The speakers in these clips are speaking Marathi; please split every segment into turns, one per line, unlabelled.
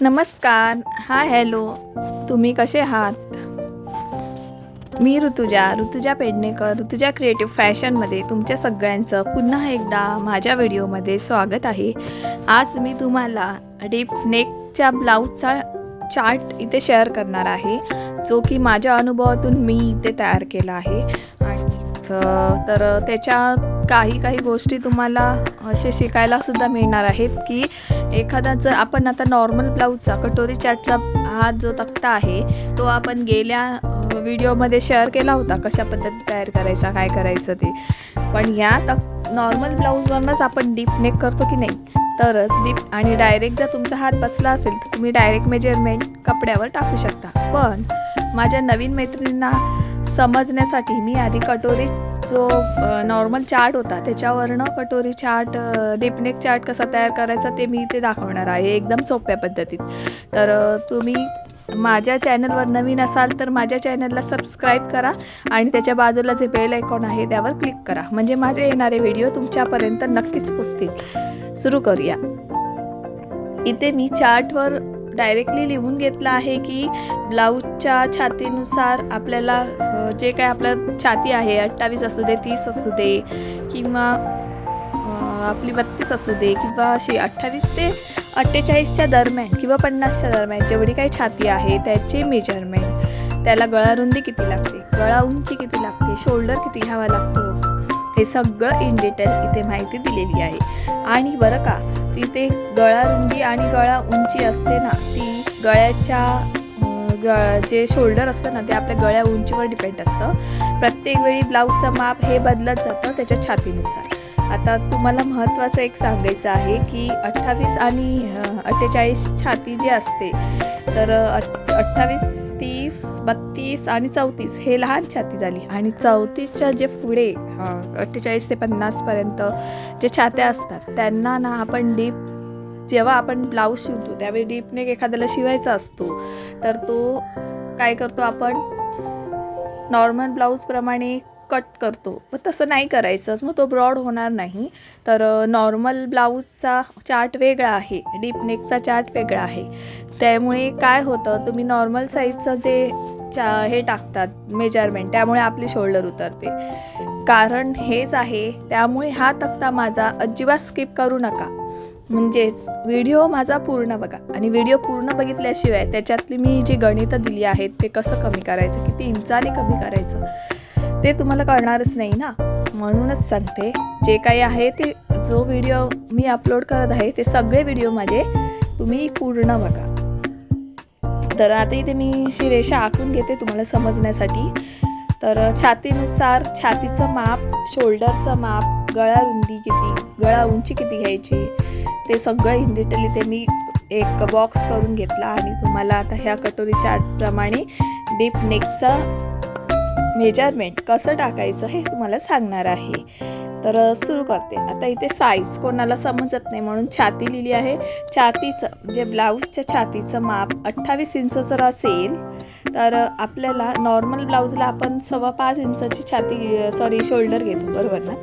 नमस्कार. हाय हॅलो तुम्ही कसे आहात? मी ऋतुजा ऋतुजा पेडणेकर ऋतुजा क्रिएटिव्ह फॅशनमध्ये तुमच्या सगळ्यांचं पुन्हा एकदा माझ्या व्हिडिओमध्ये स्वागत आहे. आज मी तुम्हाला डीप नेकच्या ब्लाऊजचा चार्ट इथे शेअर करणार आहे जो की माझ्या अनुभवातून मी इथे तयार केला आहे. आणि तर त्याच्या काही काही गोष्टी तुम्हाला असे शिकायला सुद्धा मिळणार आहेत की एखादा जर आपण आता नॉर्मल ब्लाऊजचा कटोरी चाटचा हा जो तक्ता आहे तो आपण गेल्या व्हिडिओमध्ये शेअर केला होता कशा पद्धती तयार करायचा काय करायचं ते. पण या तक नॉर्मल ब्लाऊजवरूनच आपण डीप नेक करतो की नाही? तरच डीप आणि डायरेक्ट जर तुमचा हात बसला असेल तर तुम्ही डायरेक्ट मेजरमेंट कपड्यावर टाकू शकता. पण माझ्या नवीन मैत्रिणींना समजण्यासाठी मी आधी कटोरी जो नॉर्मल चार्ट होता त्याच्यावरनं कटोरी चार्ट डिपनेक चार्ट कसा तयार करायचा ते मी इथे दाखवणार आहे एकदम सोप्या पद्धतीत. तर तुम्ही माझ्या चॅनलवर नवीन असाल तर माझ्या चॅनलला सबस्क्राईब करा आणि त्याच्या बाजूला जे बेल आयकॉन आहे त्यावर क्लिक करा. म्हणजे माझे येणारे व्हिडिओ तुमच्यापर्यंत नक्कीच पोचतील. सुरू करूया. इथे मी चार्टवर डायरेक्टली लिहून घेतलं आहे की ब्लाऊजच्या छातीनुसार आपल्याला जे काय आपलं छाती आहे अठ्ठावीस असू दे तीस असू दे किंवा आपली बत्तीस असू दे किंवा अशी अठ्ठावीस ते अठ्ठेचाळीसच्या दरम्यान किंवा पन्नासच्या दरम्यान जेवढी काही छाती आहे त्याचे मेजरमेंट त्याला गळा रुंदी किती लागते? गळा उंची किती लागते? शोल्डर किती घ्यावा लागतो? हे सगळं इन डिटेल इथे माहिती दिलेली आहे. आणि बरं का तिथे गळा रुंदी आणि गळा उंची असते ना ती गळ्याच्या ग जे शोल्डर असतं ना ते आपल्या गळ्या उंचीवर डिपेंड असतं. प्रत्येक वेळी ब्लाऊजचं माप हे बदलत जातं त्याच्या छातीनुसार. आता तुम्हाला महत्त्वाचं एक सांगायचं आहे की अठ्ठावीस आणि अठ्ठेचाळीस छाती जी असते तर अठ्ठावीस तीस बत्तीस आणि चौतीस हे लहान छाती झाली. आणि चौतीसच्या जे पुढे अठ्ठेचाळीस ते पन्नासपर्यंत जे छात्या असतात त्यांना ना आपण डीप जेव्हा आपण ब्लाऊज शिवतो त्यावेळी डीपने एखाद्याला शिवायचा असतो तर तो काय करतो आपण? नॉर्मल ब्लाऊजप्रमाणे कट करतो. पण तसं नाही करायचं. मग तो ब्रॉड होणार नाही. तर नॉर्मल ब्लाऊजचा चार्ट वेगळा आहे. डीप नेकचा चार्ट वेगळा आहे. त्यामुळे काय होतं तुम्ही नॉर्मल साईजचं जे चा हे टाकतात मेजरमेंट त्यामुळे आपली शोल्डर उतरते. कारण हेच आहे त्यामुळे हा तक्ता माझा अजिबात स्किप करू नका. म्हणजेच व्हिडिओ माझा पूर्ण बघा. आणि व्हिडिओ पूर्ण बघितल्याशिवाय त्याच्यातली मी जी गणितं दिली आहेत ते कसं कमी करायचं? किती इंचाने कमी करायचं? ते तुम्हाला कळणारच नाही ना. म्हणूनच सांगते जे काही आहे ते जो व्हिडिओ मी अपलोड करत आहे ते सगळे व्हिडिओ माझे तुम्ही पूर्ण बघा. तर आता इथे मी अशी रेषा आखून घेते तुम्हाला समजण्यासाठी. तर छातीनुसार छातीचं माप शोल्डरचं माप गळा रुंदी किती गळा उंची किती घ्यायची ते सगळं इन डिटेल इथे मी एक बॉक्स करून घेतला आणि तुम्हाला आता ह्या कटोरी चार्टप्रमाणे डीप नेकचं मेजरमेंट कसं टाकायचं हे तुम्हाला सांगणार आहे. तर सुरू करते. आता इथे साईज कोणाला समजत नाही म्हणून छाती लिहिली आहे. छातीचं म्हणजे ब्लाऊजच्या छातीचं माप अठ्ठावीस इंच जर असेल तर आपल्याला नॉर्मल ब्लाऊजला आपण सव्वा पाच इंचाची छाती सॉरी शोल्डर घेतो बरोबर ना?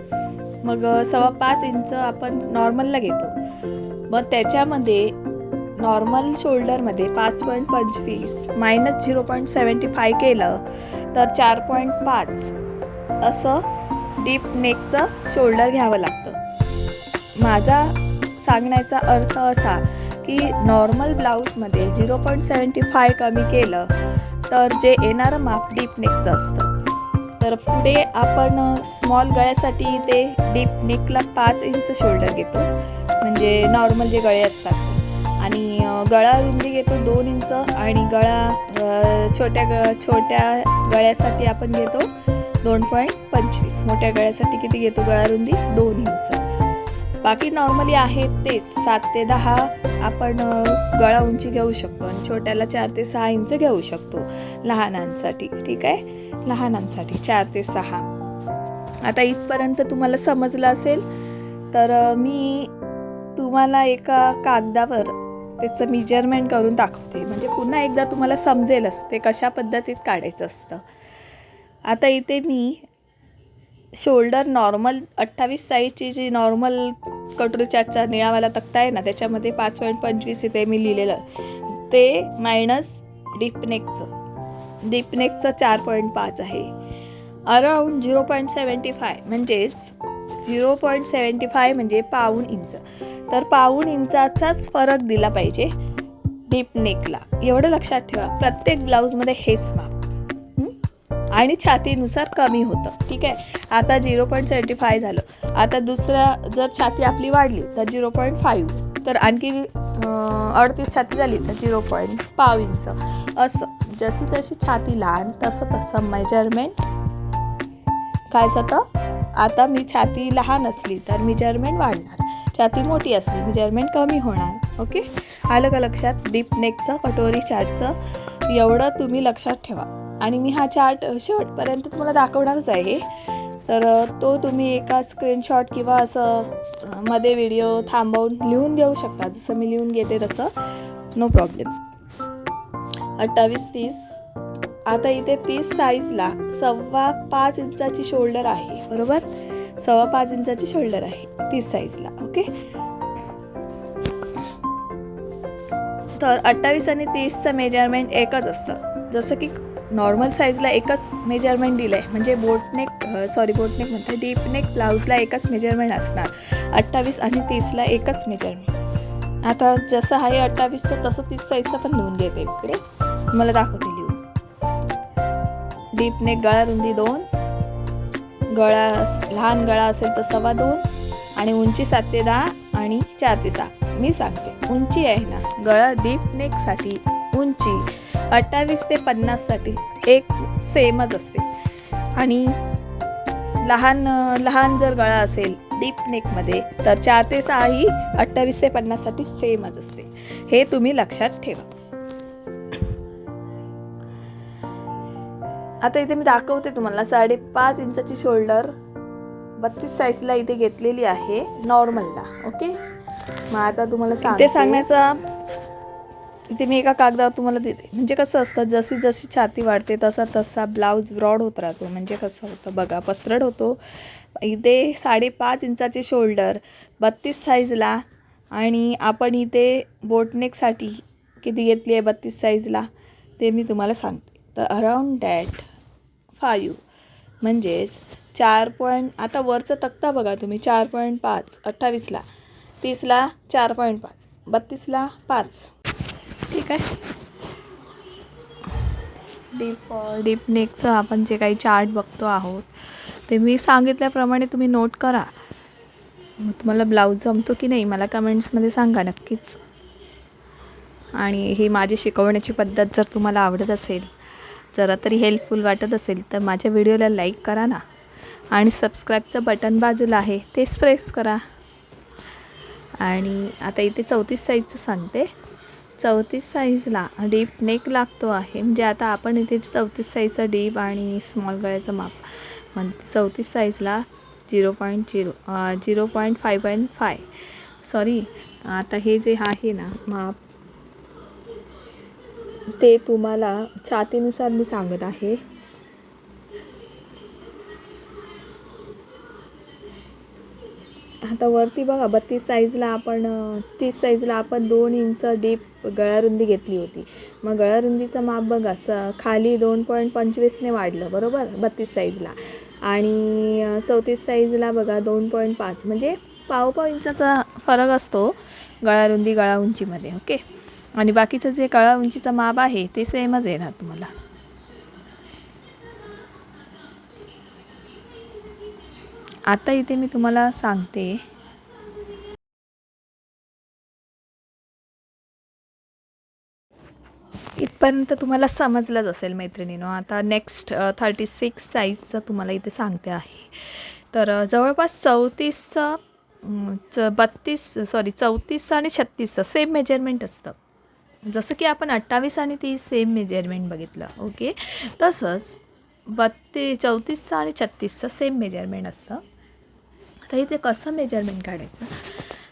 मग सव्वा पाच इंच आपण नॉर्मलला घेतो. मग त्याच्यामध्ये नॉर्मल शोल्डरमध्ये पाच पॉईंट पंचवीस minus zero point seventy five केलं तर चार पॉईंट पाच. असं डीप नेकचं शोल्डर घ्यावं लागतं. माझा सांगण्याचा अर्थ असा की नॉर्मल ब्लाऊजमध्ये झिरो पॉईंट सेवन्टी फाय कमी केलं तर जे येणारं माप डीप नेकचं असतं. तर पुढे आपण स्मॉल गळ्यासाठी ते डीप नेकला पाच इंच शोल्डर घेतो. म्हणजे नॉर्मल जे गळे असतात. आणि गळा रुंदी घेतो दोन इंच आणि गळा छोट्या ग छोट्या गळ्यासाठी आपण घेतो दोन पॉईंट पंचवीस. मोठ्या गळ्यासाठी किती घेतो गळा रुंदी? दोन इंच. बाकी नॉर्मली आहेत तेच. सात ते दहा आपण गळा उंची घेऊ शकतो आणि छोट्याला चार ते सहा इंच घेऊ शकतो लहानांसाठी. ठीक आहे? लहानांसाठी चार ते सहा. आता इथपर्यंत तुम्हाला समजलं असेल तर मी तुम्हाला एका कागदावर त्याचं मेजरमेंट करून दाखवते. म्हणजे पुन्हा एकदा तुम्हाला समजेलच ते कशा पद्धतीत काढायचं असतं. आता इथे मी शोल्डर नॉर्मल अठ्ठावीस साईजची जी नॉर्मल कटोरी चाटचा निळावाला तक्ता आहे ना त्याच्यामध्ये पाच पॉईंट पंचवीस इथे मी लिहिलेलं. ते मायनस डीपनेकचं डीपनेकचं चार पॉईंट पाच आहे. Around zero point seventy five म्हणजेच झिरो पॉईंट सेवन्टी फाय म्हणजे पाऊण इंच. तर पाऊण इंचाचाच फरक दिला पाहिजे डीप नेकला. एवढं लक्षात ठेवा. प्रत्येक ब्लाऊजमध्ये हेच माप. आणि छातीनुसार कमी होतं. ठीक आहे? आता झिरो पॉईंट सेवन्टी फाय झालं. आता दुसरा जर छाती आपली वाढली तर झिरो पॉईंट फाईव्ह. तर आणखी अडतीस छाती झाली तर झिरो पॉईंट पाव इंच. असं. जशी जशी छाती लहान तसं तसं मेजरमेंट काय जातं? आता मी छाती लहान असली तर मेजरमेंट वाढणार. छाती मोठी असली मेजरमेंट कमी होणार. ओके? आलं का लक्षात? डीप नेकचं कटोरी चार्टचं एवढं तुम्ही लक्षात ठेवा. आणि मी हा चार्ट शेवटपर्यंत तुम्हाला दाखवणारच आहे. तर तो तुम्ही एका स्क्रीनशॉट किंवा असं मध्ये व्हिडिओ थांबवून लिहून घेऊ शकता. जसं मी लिहून घेते तसं. नो प्रॉब्लेम अठ्ठावीस तीस. आता इथे तीस साईजला सव्वा पाच इंचाची शोल्डर आहे. बरोबर? सव्वा पाच इंचाची शोल्डर आहे. तीस साईजला ओके तर अठ्ठावीस आणि तीसचं मेजरमेंट एकच असतं. जसं की नॉर्मल साईजला एकच मेजरमेंट दिलं आहे म्हणजे boat neck sorry boat neck म्हणते डीपनेक ब्लाऊजला एकच मेजरमेंट असणार. अठ्ठावीस आणि तीसला एकच मेजरमेंट आता जसं आहे अठ्ठावीसचं तसं तीस साईजचं पण लिहून घेते इकडे. मला दाखवते. लिहून गळा रुंदी दोन. गळा लहान गळा असेल तर सव्वा दोन आणि उंची सात ते दहा आणि चार ते सहा. मी सांगते उंची आहे ना गळा डीप नेकसाठी उंची अठ्ठावीस ते पन्नाससाठी एक सेमच असते. आणि लहान लहान जर गळा असेल डीप नेकमध्ये तर चार ते सहा ही अठ्ठावीस ते पन्नाससाठी सेमच असते. हे तुम्ही लक्षात ठेवा. आता इथे मी दाखवते तुम्हाला. साडेपाच इंचाची शोल्डर बत्तीस साईजला इथे घेतलेली आहे. नॉर्मलला. ओके? मग आता तुम्हाला सांगते. सांगण्याचा इथे मी एका कागदावर तुम्हाला देते. म्हणजे कसं असतं जशी जशी छाती वाढते तसा तसा ब्लाऊज ब्रॉड होत राहतो. म्हणजे कसं होतं बघा पसरट होतो. इथे साडेपाच इंचाचे शोल्डर बत्तीस साईजला आणि आपण इथे बोटनेकसाठी किती घेतली आहे बत्तीस साईजला ते मी तुम्हाला सांगते. तर अराउंड दॅट फायू म्हणजेच चार पॉईंट आता वरचा तक्ता बघा तुम्ही चार पॉईंट पाच अठ्ठावीसला. तीसला चार पॉईंट पाच बत्तीसला पाच. ठीक आहे? डीप डीप नेकचं आपण जे काही चार्ट बघतो आहोत ते मी सांगितल्याप्रमाणे तुम्ही नोट करा. मग तुम्हाला ब्लाऊज जमतो की नाही मला कमेंट्समध्ये सांगा नक्कीच. आणि ही माझी शिकवण्याची पद्धत जर तुम्हाला आवडत असेल जरा तरी हेल्पफुल वाटत असेल तर माझ्या व्हिडिओला लाईक करा ना. आणि सबस्क्राईबचं बटन बाजूला आहे तेच प्रेस करा. आणि आता इथे चौतीस साईजचं सांगते. चौतीस साईजला डीप नेक लागतो आहे. म्हणजे आता आपण इथे चौतीस साईजचा डीप आणि स्मॉल गळ्याचं माप म्हणजे चौतीस साईजला zero point zero zero point five point five sorry आता हे जे आहे ना माप ते तुम्हाला छातीनुसार मी सांगत आहे. आता वरती बघा बत्तीस साईजला आपण तीस साईजला आपण दोन इंच डीप गळारुंदी घेतली होती. मग गळारुंदीचं माप बघा स खाली दोन पॉईंट पंचवीसने वाढलं बरोबर? बत्तीस साईजला आणि चौतीस साईजला बघा दोन पॉईंट पाच. म्हणजे पाव पाव इंचाचा फरक असतो गळारुंदी गळा उंचीमध्ये ओके? आणि बाकीचं जे कळा उंचीचं माप आहे ते सेमच येणार तुम्हाला. आता इथे मी तुम्हाला सांगते. इथपर्यंत तुम्हाला समजलंच असेल मैत्रिणीनो आता नेक्स्ट थर्टी सिक्स साईजचं तुम्हाला इथे सांगते आहे. तर जवळपास चौतीसचं च बत्तीस सॉरी चौतीसचं आणि छत्तीसचं सेम मेजरमेंट असतं. जसं की आपण अठ्ठावीस आणि तीस सेम मेजरमेंट बघितलं ओके? तसंच बत्तीस चौतीसचं आणि छत्तीसचं सेम मेजरमेंट असतं. आता इथे कसं मेजरमेंट काढायचं?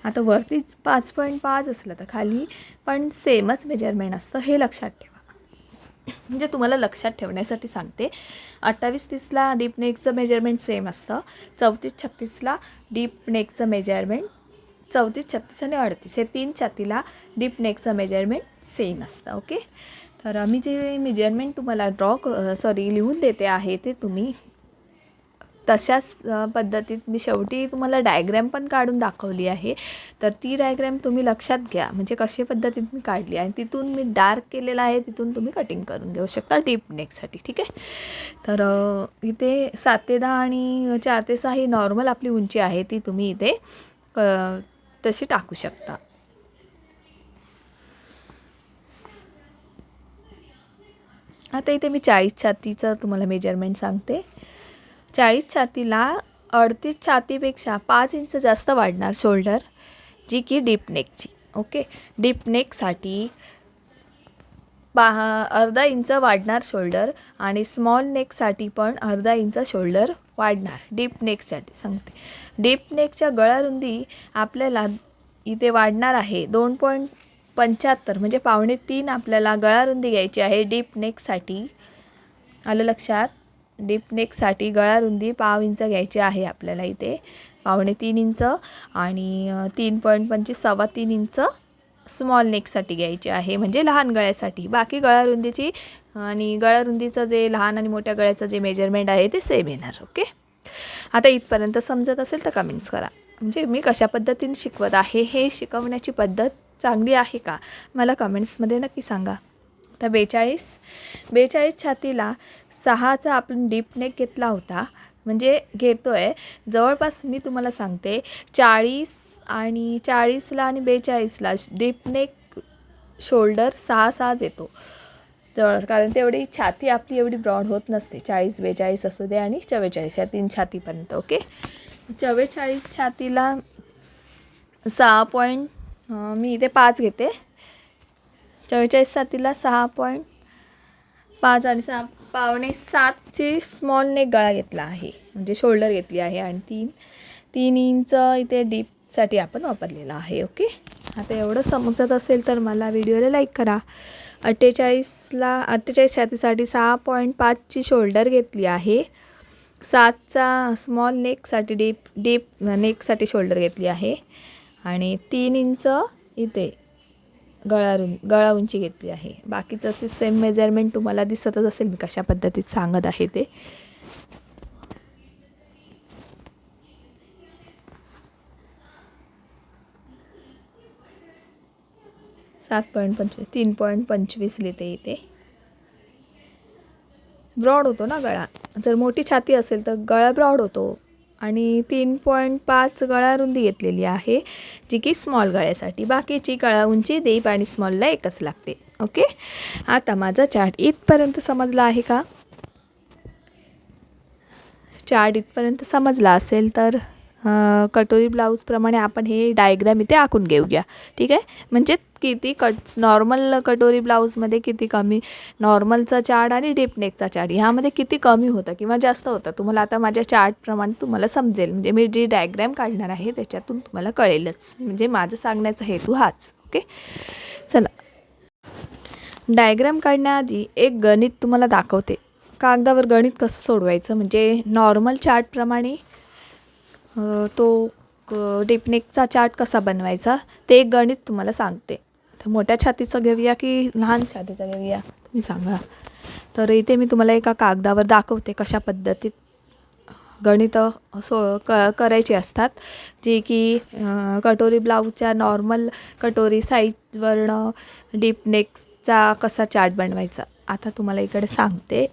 आता वरती पाच पॉईंट पाच असलं तर खाली पण सेमच मेजरमेंट असतं हे लक्षात ठेवा. म्हणजे तुम्हाला लक्षात ठेवण्यासाठी सांगते अठ्ठावीस तीसला डीप नेकचं मेजरमेंट सेम असतं चौतीस छत्तीसला डीप नेकचं मेजरमेंट चौतीस छत्तीस आणि अडतीस. हे तीन छातीला डीप नेकचं मेजरमेंट सेम असतं ओके तर मी जे मेजरमेंट तुम्हाला ड्रॉ सॉरी लिहून देते आहे ते तुम्ही तशाच पद्धतीत मी शेवटी तुम्हाला डायग्रॅम पण काढून दाखवली आहे. तर ती डायग्रॅम तुम्ही लक्षात घ्या म्हणजे कशा पद्धतीत मी काढली आणि तिथून मी डार्क केलेला आहे तिथून तुम्ही कटिंग करून घेऊ शकता डीप नेकसाठी ठीक आहे? तर इथे सात ते दहा आणि चार ते सहा ही नॉर्मल आपली उंची आहे ती तुम्ही इथे तशी टाकू शकता. आता इथे मी चाळीस छातीचं तुम्हाला मेजरमेंट सांगते. चाळीस छातीला अडतीस छातीपेक्षा पाच इंच जास्त वाढणार शोल्डर जी की डीप नेकची ओके? डीप नेकसाठी पा अर्धा इंच वाढणार शोल्डर आणि स्मॉल नेकसाठी पण अर्धा इंच शोल्डर वाढणार. डीप नेकसाठी सांगते. डीप नेकच्या गळारुंदी आपल्याला इथे वाढणार आहे दोन पॉईंट पंच्याहत्तर म्हणजे पावणे तीन आपल्याला गळारुंदी घ्यायची आहे डीप नेकसाठी. आलं लक्षात? डीप नेकसाठी गळारुंदी पाव इंच घ्यायची आहे आपल्याला इथे. पावणे तीन इंच आणि तीन पॉईंट पंचवीस सव्वा तीन इंच स्मॉल नेकसाठी घ्यायची आहे म्हणजे लहान गळ्यासाठी. बाकी गळारुंदीची आणि गळारुंदीचं जे लहान आणि मोठ्या गळ्याचं जे मेजरमेंट आहे ते सेम येणार ओके आता इथपर्यंत समजत असेल तर कमेंट्स करा. म्हणजे मी कशा पद्धतीने शिकवत आहे हे शिकवण्याची पद्धत चांगली आहे का? मला कमेंट्समध्ये नक्की सांगा. तर बेचाळीस बेचाळीस छातीला सहाचा आपण डीप नेक घेतला होता. म्हणजे घेतो आहे जवळपास मी तुम्हाला सांगते चाळीस आणि चाळीसला आणि बेचाळीसला डीपनेक शोल्डर सहा सहाच येतो. जवळ कारण तेवढी छाती आपली एवढी ब्रॉड होत नसते. चाळीस बेचाळीस असू दे आणि चव्वेचाळीस या तीन छातीपर्यंत ओके? चव्वेचाळीस छातीला सहा पॉईंट मी इथे पाच घेते. चव्वेचाळीस छातीला सहा पॉईंट पाच आणि सहा पावणे सातची स्मॉल नेक गळा घेतला आहे. म्हणजे शोल्डर घेतली आहे आणि तीन तीन इंच इथे डीपसाठी आपण वापरलेला आहे ओके आता एवढं समजत असेल तर मला व्हिडिओला लाईक करा. अठ्ठेचाळीसला अठ्ठेचाळीस छातीसाठी सहा पॉईंट पाचची शोल्डर घेतली आहे. सातचा स्मॉल नेकसाठी डीप डीप नेकसाठी शोल्डर घेतली आहे. आणि तीन इंच इथे गळारून गळा उंची घेतली आहे. बाकीचं ते सेम मेजरमेंट तुम्हाला दिसतच असेल मी कशा पद्धतीत सांगत आहे ते. सात पॉईंट पंचवीस तीन पॉईंट पंचवीस लिहिते इथे. ब्रॉड होतो ना गळा. जर मोठी छाती असेल तर गळा ब्रॉड होतो. आणि तीन पॉईंट पाच गळा रुंदी घेतलेली आहे जी की स्मॉल गळ्यासाठी. बाकीची गळा उंची देप आणि स्मॉलला एकच लागते. ओके आता माझा चार्ट इथपर्यंत समजला आहे का? चार्ट इथपर्यंत समजला असेल तर कटोरी ब्लाऊजप्रमाणे आपण हे डायग्राम इथे आखून घेऊया. ठीक आहे? म्हणजे किती कट नॉर्मल कटोरी ब्लाऊजमध्ये किती कमी नॉर्मलचा चार्ट आणि डीप नेकचा चार्ट ह्यामध्ये किती कमी होतं किंवा जास्त होतं? तुम्हाला आता माझ्या चार्टप्रमाणे तुम्हाला समजेल. म्हणजे मी जी डायग्रॅम काढणार आहे त्याच्यातून तुम्हाला कळेलच. म्हणजे माझं सांगण्याचा हेतू हाच. ओके चला. डायग्रॅम काढण्याआधी एक गणित तुम्हाला दाखवते. कागदावर गणित कसं सोडवायचं? म्हणजे नॉर्मल चार्टप्रमाणे तो डिपनेकचा चार्ट कसा बनवायचा? ते एक गणित तुम्हाला सांगते. तर मोठ्या छातीचं घेऊया की लहान छातीचं घेऊया? तुम्ही सांगा. तर इथे मी तुम्हाला एका कागदावर दाखवते कशा पद्धतीत गणितं सो क करायची असतात. जी की कटोरी ब्लाऊजच्या नॉर्मल कटोरी साईजवरनं डीप नेकचा कसा चार्ट बनवायचा आता तुम्हाला इकडे सांगते.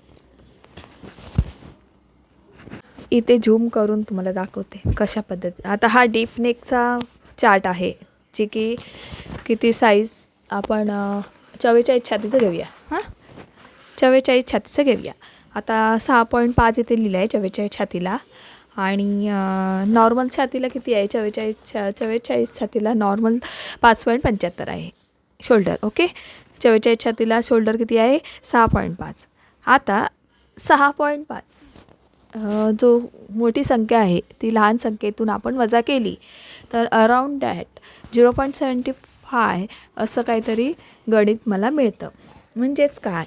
इथे झूम करून तुम्हाला दाखवते कशा पद्धती आता हा डीप नेकचा चार्ट आहे. जे की किती साईज आपण चव्वेचाळीस छातीचं घेऊया. हां? चव्वेचाळीस छातीचं घेऊया. आता सहा पॉईंट पाच इथे लिहिलं आहे चव्वेचाळीस छातीला आणि नॉर्मल छातीला किती आहे? चव्वेचाळीस छा चव्वेचाळीस छातीला नॉर्मल पाच पॉईंट पंच्याहत्तर आहे. शोल्डर ओके चव्वेचाळीस छातीला शोल्डर किती आहे? सहा पॉईंट पाच. आता सहा पॉईंट पाच. जो मोठी संख्या आहे ती लहान संख्येतून आपण वजा केली तर around that zero point seventy five असं काहीतरी गणित मला मिळतं. म्हणजेच काय?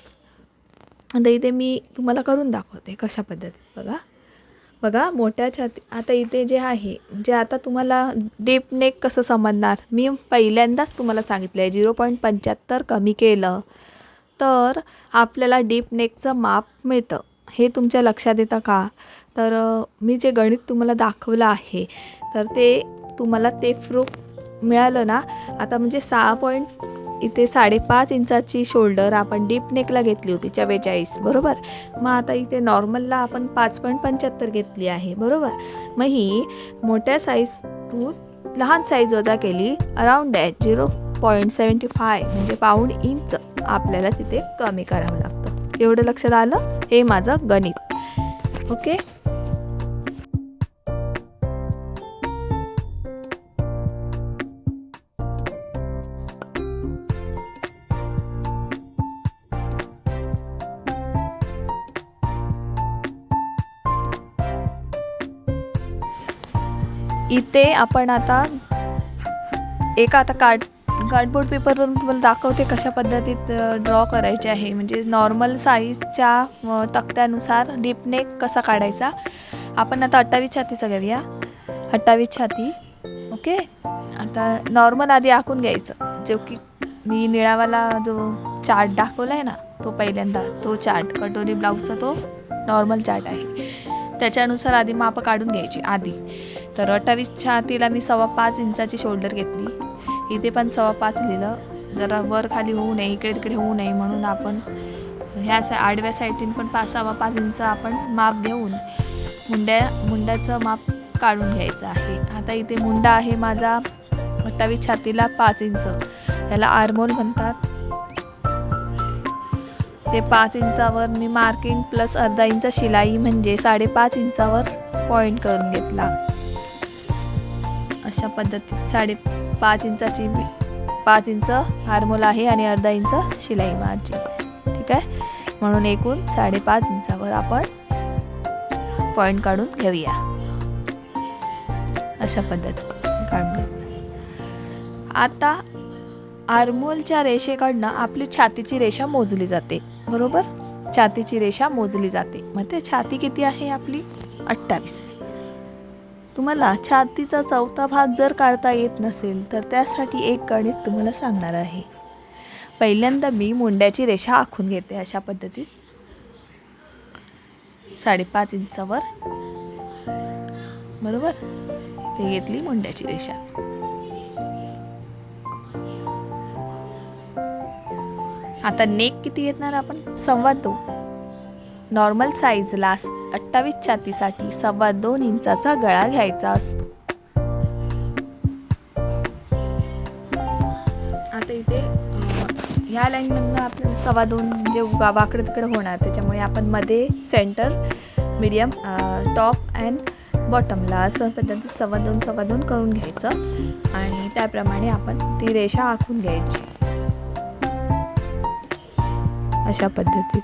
आता इथे मी तुम्हाला करून दाखवते कशा पद्धतीत बघा. बघा मोठ्या छाती आता इथे जे आहे जे आता तुम्हाला डीप नेक कसं समजणार? मी पहिल्यांदाच तुम्हाला सांगितलं आहे झिरो पॉईंट पंच्याहत्तर कमी केलं तर आपल्याला डीप नेकचं माप मिळतं. हे तुमच्या लक्षात येतं का? तर मी जे गणित तुम्हाला दाखवलं आहे तर ते तुम्हाला ते प्रूफ मिळालं ना? आता म्हणजे सहा पॉईंट इथे साडेपाच इंचाची शोल्डर आपण डीप नेकला घेतली होती चव्वेचाळीस बरोबर? मग आता इथे नॉर्मलला आपण पाच पॉईंट पंच्याहत्तर घेतली आहे बरोबर? मग ही मोठ्या साईजतून लहान साईज वजा केली around that zero point seventy five म्हणजे पाऊण इंच आपल्याला तिथे कमी करावं लागतं. एवढं लक्षात आलं? हे माझं गणित. ओके इथे आपण आता एका आता काढ कार्डबोर्ड पेपरवरून तुम्हाला दाखवते कशा पद्धतीत ड्रॉ करायचे आहे. म्हणजे नॉर्मल साईजच्या तक्त्यानुसार डीपनेक कसा काढायचा. आपण आता अठ्ठावीस छातीचा घेऊया. अठ्ठावीस छाती. ओके? आता नॉर्मल आधी आखून घ्यायचं. जो की मी निळावाला जो चार्ट दाखवला आहे ना तो पहिल्यांदा तो चार्ट कटोरी ब्लाऊजचा तो नॉर्मल चार्ट आहे. त्याच्यानुसार आधी मापं काढून घ्यायची आधी. तर अठ्ठावीस छातीला मी सव्वा पाच इंचाची शोल्डर घेतली. इथे पण सव्वा पाच लिहिलं. जरा वर खाली होऊ नये इकडे तिकडे होऊ नये म्हणून आपण ह्या सा आडव्या साईडीन पण पाच सव्वा पाच इंच आपण माप घेऊन मुंड्या मुंड्याचं माप काढून घ्यायचं आहे. आता इथे मुंडा आहे माझा अठ्ठावीस छातीला पाच इंच. याला आरमोल म्हणतात. ते पाच इंचावर मी मार्किंग प्लस अर्धा इंच शिलाई म्हणजे साडेपाच इंचावर पॉईंट करून घेतला. अशा पद्धतीत साडे पाच इंचाची पाच इंच हार्मोल आहे आणि अर्धा इंच शिलाई मार्जिन ठीक आहे? म्हणून एकूण साडेपाच इंचावर आपण पॉईंट काढून घेऊया. अशा पद्धतीत काढून आता आर्मोलच्या रेषेकडनं आपली छातीची रेषा मोजली जाते. बरोबर? छातीची रेषा मोजली जाते. मग ते छाती किती आहे आपली? अठ्ठावीस. तुम्हाला छातीचा चौथा भाग जर काढता येत नसेल तर त्यासाठी एक गणित तुम्हाला सांगणार आहे. पहिल्यांदा मी मुंड्याची रेषा आखून घेते अशा पद्धतीत. साडेपाच इंचावर. बरोबर? इथे घेतली मुंड्याची रेषा. आता नेक किती येणार आपण? संवाद दोन. नॉर्मल साईजला अठ्ठावीस छातीसाठी सव्वा दोन इंचाचा गळा घ्यायचा असतो आता इथे ह्या लाईनमधनं आपल्याला सव्वा दोन म्हणजे वाकडं तिकडं होणार त्याच्यामुळे आपण मध्ये सेंटर मिडियम टॉप अँड बॉटमला असं पद्धतीत सव्वा दोन सव्वा दोन करून घ्यायचं. आणि त्याप्रमाणे आपण ती रेषा आखून घ्यायची. अशा पद्धतीत.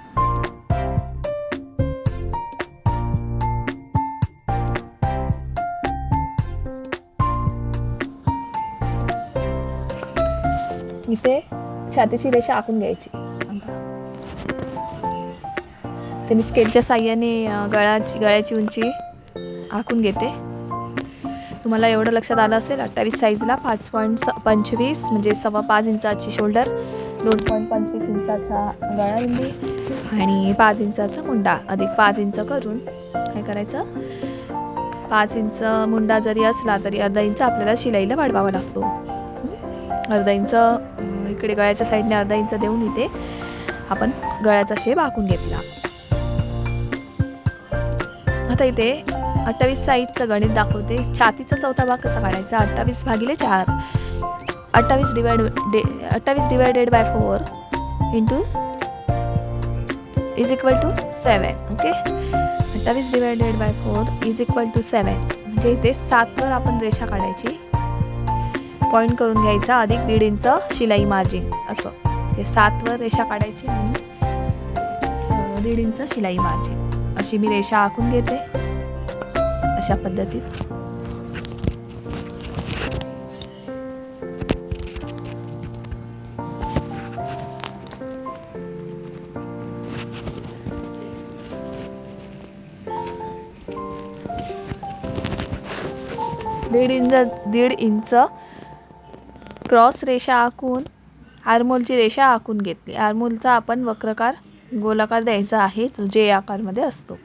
छातीची रेषा आखून घ्यायची. ते मी स्केलच्या साह्याने गळाची गळ्याची उंची आखून घेते. तुम्हाला एवढं लक्षात आलं असेल अठ्ठावीस साईजला पाच पॉईंट स पंचवीस म्हणजे सव्वा पाच इंचाची शोल्डर दोन पॉईंट पंचवीस इंचाचा गळा गळारुंदी आणि पाच इंचाचा मुंडा. अधिक पाच इंच करून काय करायचं? पाच इंच मुंडा जरी असला तरी अर्धा इंच आपल्याला शिलाईला वाढवावा लागतो. अर्धा इंच इकडे गळ्याच्या साईडने अर्धा इंच देऊन इथे आपण गळ्याचा शेप आखून घेतला. आता इथे अठ्ठावीस साईजचं गणित दाखवते. छातीचा चौथा भाग कसा काढायचा? अठ्ठावीस भागिले चार. अठ्ठावीस डिवाइड डे अठ्ठावीस divided by four into is equal to seven okay अठ्ठावीस divided by four is equal to seven म्हणजे इथे सातवर आपण रेषा काढायची. पॉईंट करून घ्यायचा अधिक दीड इंच शिलाई मार्जिन असं. ते सातवर रेषा काढायची आणि दीड इंच शिलाई मार्जिन अशी मी रेषा आखून घेते. अशा पद्धतीत. दीड इंच दीड इंच क्रॉस रेषा आखून आरमोलची रेषा आखून घेतली. आरमोलचा आपण वक्रकार गोलाकार द्यायचा आहे जो जे आकारमध्ये असतो.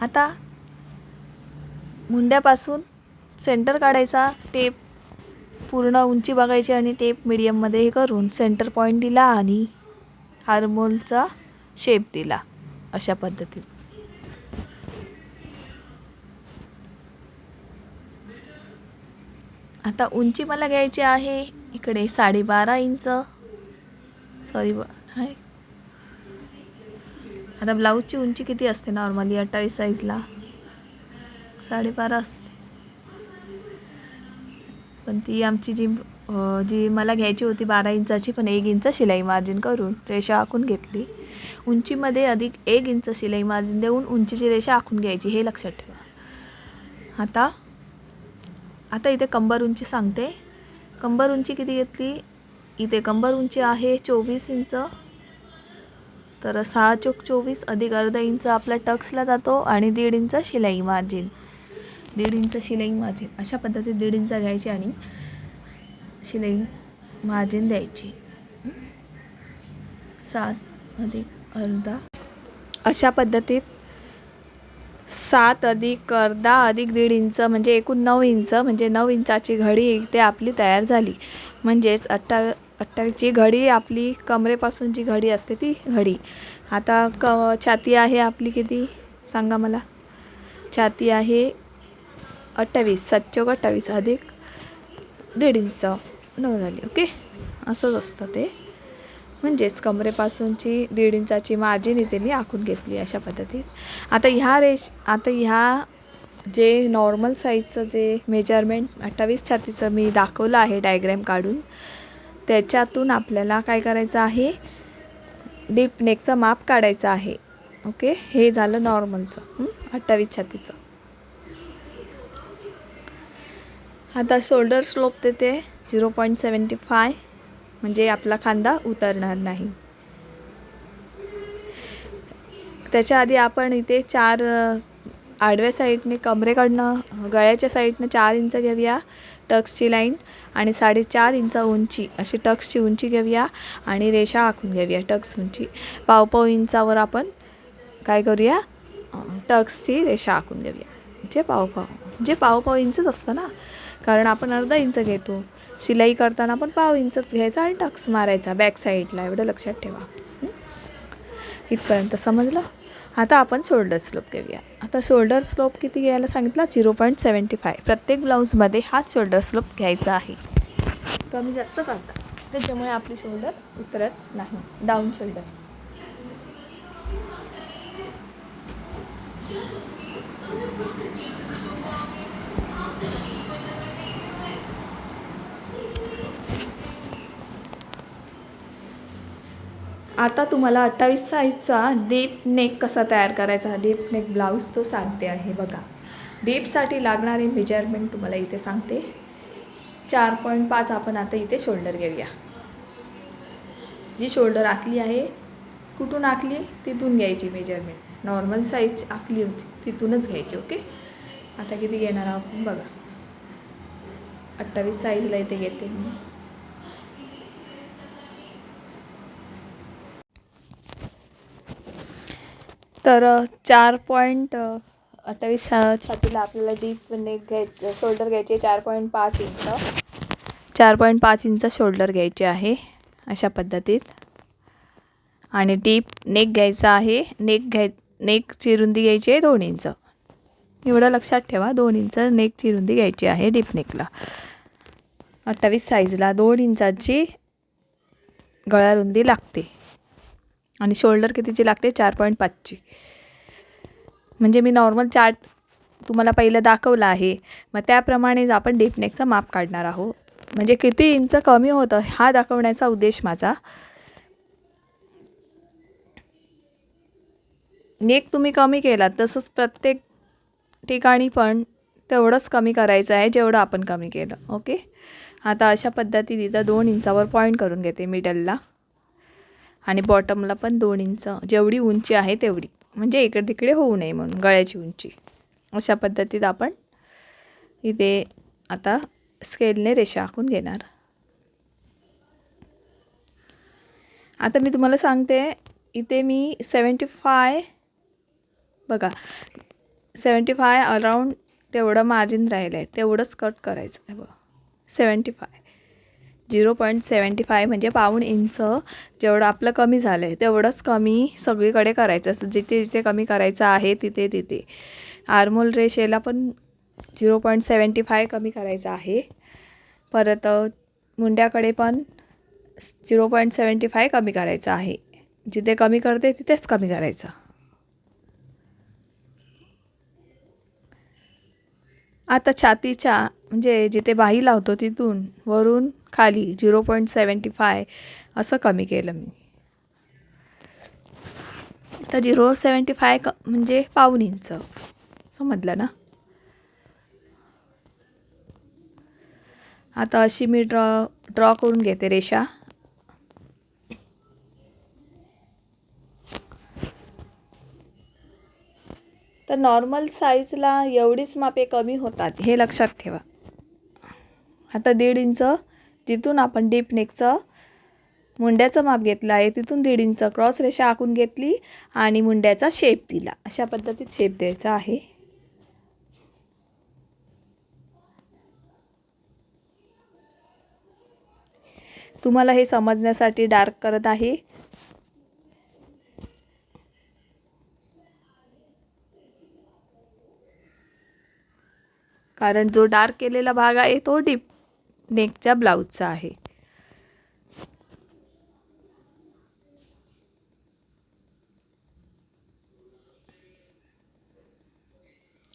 आता मुंड्यापासून सेंटर काढायचा टेप पूर्ण उंची बघायची आणि टेप मिडियममध्ये हे करून सेंटर पॉईंट दिला आणि हार्मोलचा शेप दिला अशा पद्धतीत आता उंची मला घ्यायची आहे. इकडे साडेबारा इंच. सॉरी ब हाय. आता ब्लाऊजची उंची किती असते नॉर्मली अठ्ठावीस साईजला साडेबारा असते. पण ती आमची जी जी मला घ्यायची होती बारा इंचाची पण एक इंच शिलाई मार्जिन करून रेषा आखून घेतली. उंचीमध्ये अधिक एक इंच शिलाई मार्जिन देऊन उंचीची रेषा आखून घ्यायची हे लक्षात ठेवा. आता आता इथे कंबर उंची सांगते. कंबर उंची किती घेतली? इथे कंबर उंची आहे चोवीस इंच. तर सहा चोक चोवीस अधिक अर्धा इंच आपला टक्सला जातो आणि दीड इंच शिलाई मार्जिन. दीड इंच शिलाई मार्जिन. अशा पद्धतीत दीड इंच घ्यायची आणि शिलाई मार्जिन द्यायची. सात अधिक अर्धा. अशा पद्धतीत सात अधिक अर्धा अधिक दीड इंच म्हणजे एकूण नऊ इंच म्हणजे नऊ इंचाची घडी इथे आपली तयार झाली. म्हणजेच अठ्ठावी अठ्ठावीसची घडी आपली कमरेपासून जी घडी असते ती घडी. आता क छाती आहे आपली किती? सांगा मला. छाती आहे अठ्ठावीस सच्चोक अठ्ठावीस अधिक दीड इंच. नऊ झाली ओके? असंच असतं ते. म्हणजेच कमरेपासूनची दीड इंचाची मार्जिन इथे मी आखून घेतली अशा पद्धतीत. आता ह्या रेश आता ह्या जे नॉर्मल साईजचं जे मेजरमेंट अठ्ठावीस छातीचं मी दाखवलं आहे डायग्रॅम काढून त्याच्यातून आपल्याला काय करायचं आहे? डीप नेकचं माप काढायचं आहे. ओके हे झालं नॉर्मलचं अठ्ठावीस छातीचं. आता शोल्डर स्लोप देते. झिरो पॉईंट सेवन्टी फाय म्हणजे आपला खांदा उतरणार नाही. त्याच्या आधी आपण इथे चार आडव्या साईडने कमरेकडनं गळ्याच्या साईडनं चार इंच घेऊया टक्सची लाईन आणि साडेचार इंच उंची अशी टक्सची उंची घेऊया आणि रेषा आखून घेऊया टक्स उंची. पावपाव इंचावर आपण काय करूया? टक्सची रेषा आखून घेऊया. म्हणजे पाव पाव पावपाव इंचच असतं ना? कारण आपण अर्धा इंच घेतो. शिलाई करताना पण पाव इंचच घ्यायचा आणि टक्स मारायचा बॅक साईडला. एवढं लक्षात ठेवा. इथपर्यंत समजलं? आता आपण शोल्डर स्लोप घेऊया. आता शोल्डर स्लोप किती घ्यायला सांगितला? झिरो पॉईंट सेवन्टी फाय प्रत्येक ब्लाऊजमध्ये हाच शोल्डर स्लोप घ्यायचा आहे. कमी जास्त करता. त्याच्यामुळे आपली शोल्डर उतरत नाही. Down shoulder. आता तुम्हाला अठ्ठावीस साईजचा डीप नेक कसा तयार करायचा? डीप नेक ब्लाऊज तो सांगते आहे बघा. डीपसाठी लागणारे मेजरमेंट तुम्हाला इथे सांगते. चार पॉईंट पाच आपण आता इथे शोल्डर घेऊया. जी शोल्डर आखली आहे कुठून आखली? तिथून घ्यायची मेजरमेंट. नॉर्मल साईज आखली होती तिथूनच घ्यायची ओके? आता किती घेणार आहोत आपण? बघा. अठ्ठावीस साईजला इथे घेते मी. तर चार पॉईंट अठ्ठावीस छातीला आपल्याला डीप नेक घ्यायचं शोल्डर घ्यायचे चार पॉईंट पाच इंच चार पॉईंट पाच इंच शोल्डर घ्यायचे आहे अशा पद्धतीत. आणि डीप नेक घ्यायचा आहे नेक घ्याय नेकची रुंदी घ्यायची आहे दोन इंच एवढं लक्षात ठेवा दोन इंच नेकची रुंदी घ्यायची आहे डीप नेकला अठ्ठावीस साईजला दोन इंचाची गळा रुंदी लागते. आणि शोल्डर कितीची लागते? चार पॉईंट पाचची. म्हणजे मी नॉर्मल चार्ट तुम्हाला पहिलं दाखवलं आहे. मग त्याप्रमाणेच आपण डीपनेकचा माप काढणार आहोत. म्हणजे किती इंच कमी होतं हा दाखवण्याचा उद्देश माझा. नेक तुम्ही कमी केलात तसंच प्रत्येक ठिकाणी पण तेवढंच कमी करायचं आहे जेवढं आपण कमी केलं. ओके? आता अशा पद्धतीने इथं दोन इंचावर पॉईंट करून घेते मिडलला. आणि बॉटमला पण दोन इंच जेवढी उंची आहे तेवढी. म्हणजे इकडे तिकडे होऊ नये म्हणून गळ्याची उंची. अशा पद्धतीत आपण इथे आता स्केलने रेषा आखून घेणार. आता मी तुम्हाला सांगते इथे मी सेवन्टी फाय बघा सेवन्टी फाय अराऊंड तेवढं मार्जिन राहिलं आहे तेवढंच कट करायचं आहे बघा. Seventy five zero point seventy five म्हणजे पाऊण इंच जेवढं आपलं कमी झालं आहे तेवढंच कमी सगळीकडे करायचं असं जिथे जिथे कमी करायचं आहे तिथे तिथे. आर्मोल रेषेला पण झिरो पॉईंट सेवन्टी फाय कमी करायचं आहे. परत मुंड्याकडे पण झिरो पॉईंट सेवन्टी फाय कमी करायचं आहे. जिथे कमी करते तिथेच कमी करायचं. आता छातीच्या म्हणजे जिथे बाही लावतो तिथून वरून खाली झिरो पॉईंट सेवन्टी फाय असं कमी केलं मी. तर झिरो सेवन्टी फाय क म्हणजे पाऊन इंच. समजलं ना? आता अशी मी ड्रॉ ड्रॉ करून घेते रेषा. तर नॉर्मल साईजला एवढीच मापे कमी होतात हे लक्षात ठेवा. आता दीड इंच जिथून आपण डीप नेकचं मुंड्याचं माप घेतलं आहे. तिथून दीड इंच क्रॉस रेषा आखून घेतली आणि मुंड्याचा शेप दिला. अशा पद्धतीत शेप द्यायचा आहे. तुम्हाला हे समजण्यासाठी डार्क करत आहे. कारण जो डार्क केलेला भाग आहे तो डीप नेकच्या ब्लाऊजचा आहे.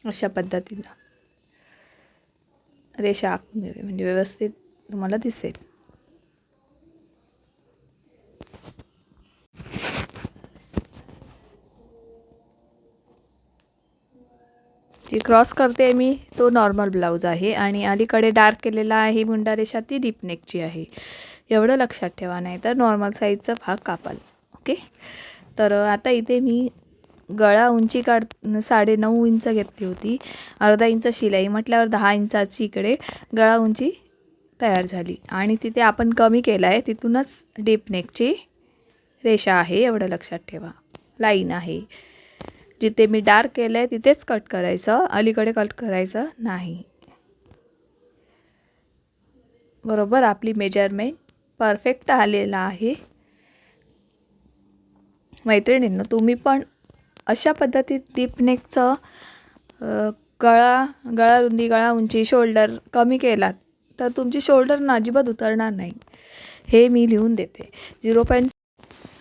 अशा पद्धतीनं रेषा आखून घ्यावी म्हणजे व्यवस्थित तुम्हाला दिसेल. जी क्रॉस करते मी तो नॉर्मल ब्लाऊज आहे आणि अलीकडे डार्क केलेला आहे मुंडा रेषा ती डीप नेकची आहे. एवढं लक्षात ठेवा नाही तर नॉर्मल साईजचा भाग कापाल. ओके तर आता इथे मी गळा उंची काढ साडे नऊ इंच घेतली होती. अर्धा इंच शिलाई म्हटल्यावर दहा इंचाची इकडे गळा उंची तयार झाली. आणि तिथे आपण कमी केलं आहे तिथूनच डीप नेकची रेषा आहे एवढं लक्षात ठेवा. लाईन आहे. जिथे मी डार्क केलं आहे तिथेच कट करायचं. अलीकडे कट करायचं नाही. बरोबर? आपली मेजरमेंट परफेक्ट आलेला आहे. मैत्रिणींना तुम्ही पण अशा पद्धतीत डीपनेकचं गळा गळा रुंदी गळा उंची शोल्डर कमी केलात तर तुमची शोल्डर ना अजिबात उतरणार नाही. हे मी लिहून देते. झिरो पॉईंट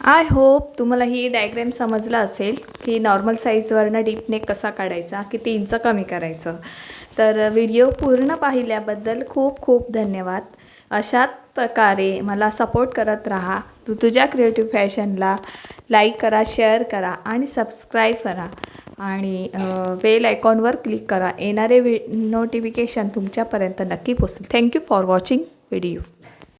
आय होप तुम्हाला ही डायग्रॅम समजला असेल की नॉर्मल साईजवरनं डीपनेक कसा काढायचा किती इंच कमी करायचं. तर व्हिडिओ पूर्ण पाहिल्याबद्दल खूप खूप धन्यवाद. अशाच प्रकारे मला सपोर्ट करत राहा. ऋतुजा क्रिएटिव्ह फॅशनला लाईक करा शेअर करा आणि सबस्क्राईब करा. आणि बेल आयकॉनवर क्लिक करा. येणारे वि नोटिफिकेशन तुमच्यापर्यंत नक्की पोचेल thank you for watching video